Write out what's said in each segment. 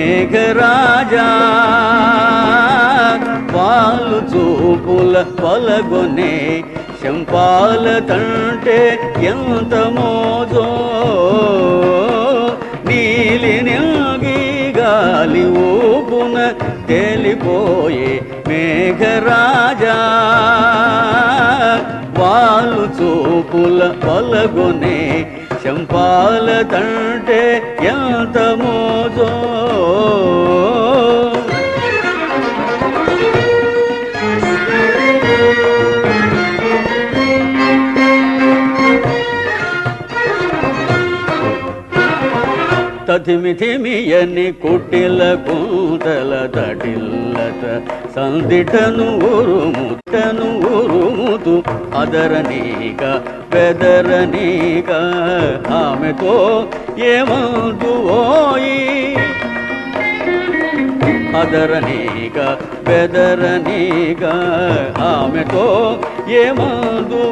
మేఘరాజా పాలు చూపుల పలగొనే శంపాల తంటే ఎంత మోజో. నీలి నిల్గి గాలి ఊపున తేలిపోయే మేఘరాజా వాళ్ళు చూపుల పలగొనే శంపాల తంటే ఎంత మోజో. తథిమిథిమియని కుటిల కూతల దటిల్లత సందిటను ఉరుముటను ఉరుముతు అదరనీక బెదరనీక ఆమెతో ఏమందు ఓయి అదరనీక బెదరనీక ఆమెతో ఏమందు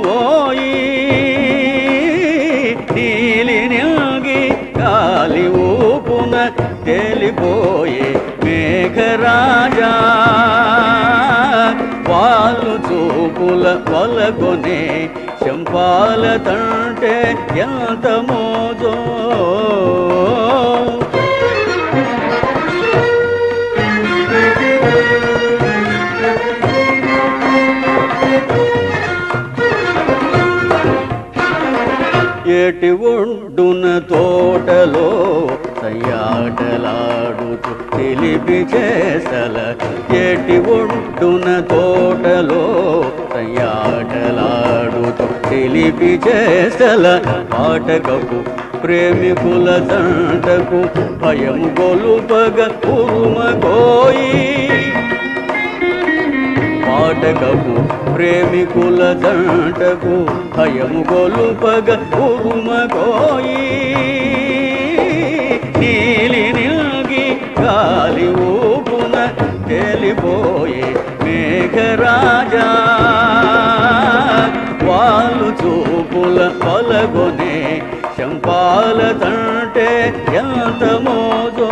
తేలిపోయే మేఘరాజా. వాళ్ళు చూపుల పలకొనే శంపాల తంటే ఎంత మోజో. ఏటి ఒడ్డున తోటలో సయ్యాటలాడుతూ తెలిపి చేసల ఏటి ఒడ్డున తోటలో సయ్యాటలాడుతూ తెలిపి చేసల పాటకపు ప్రేమికుల దంటకు భయం గొలుపగ ఉరుమకోయి పాటకపు ప్రేమికుల దంటకు భయం గొలుపగ ఉరుమకోయి నీలి తేలిపోయే మేఘరాజా. వాళ్ళు చూపుల పలగొనే చంపాల తంటే ఎంత మోజో.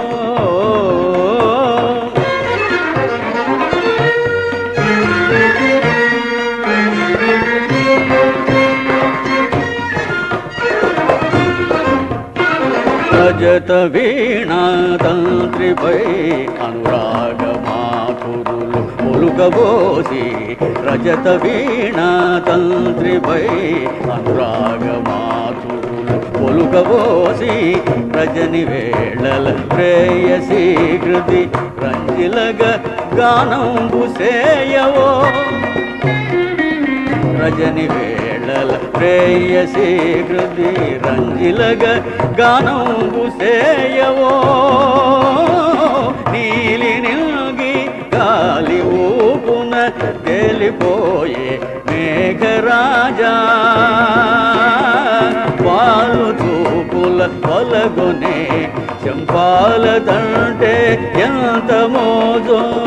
రజత వీణాతంత్రిపై అనురాగ మాధురులు ఒలుగబోసి రజత వీణాతంత్రిపై అనురాగ మాధురులు ఒలుగబోసి రజని వేళల ప్రేయసీ కృతి రంజిలగ గానంబు సేయవో. రజని వేళ వేళల ప్రేయసీ హృది రంజిలగ గానంబు సేయవో. నీలి నిల్గి గాలి ఊపున తెలిపోయే మేఘరాజా. వాళ్ళు చూపుల పలగొనే చంపాల తంటే ఎంత మోజో.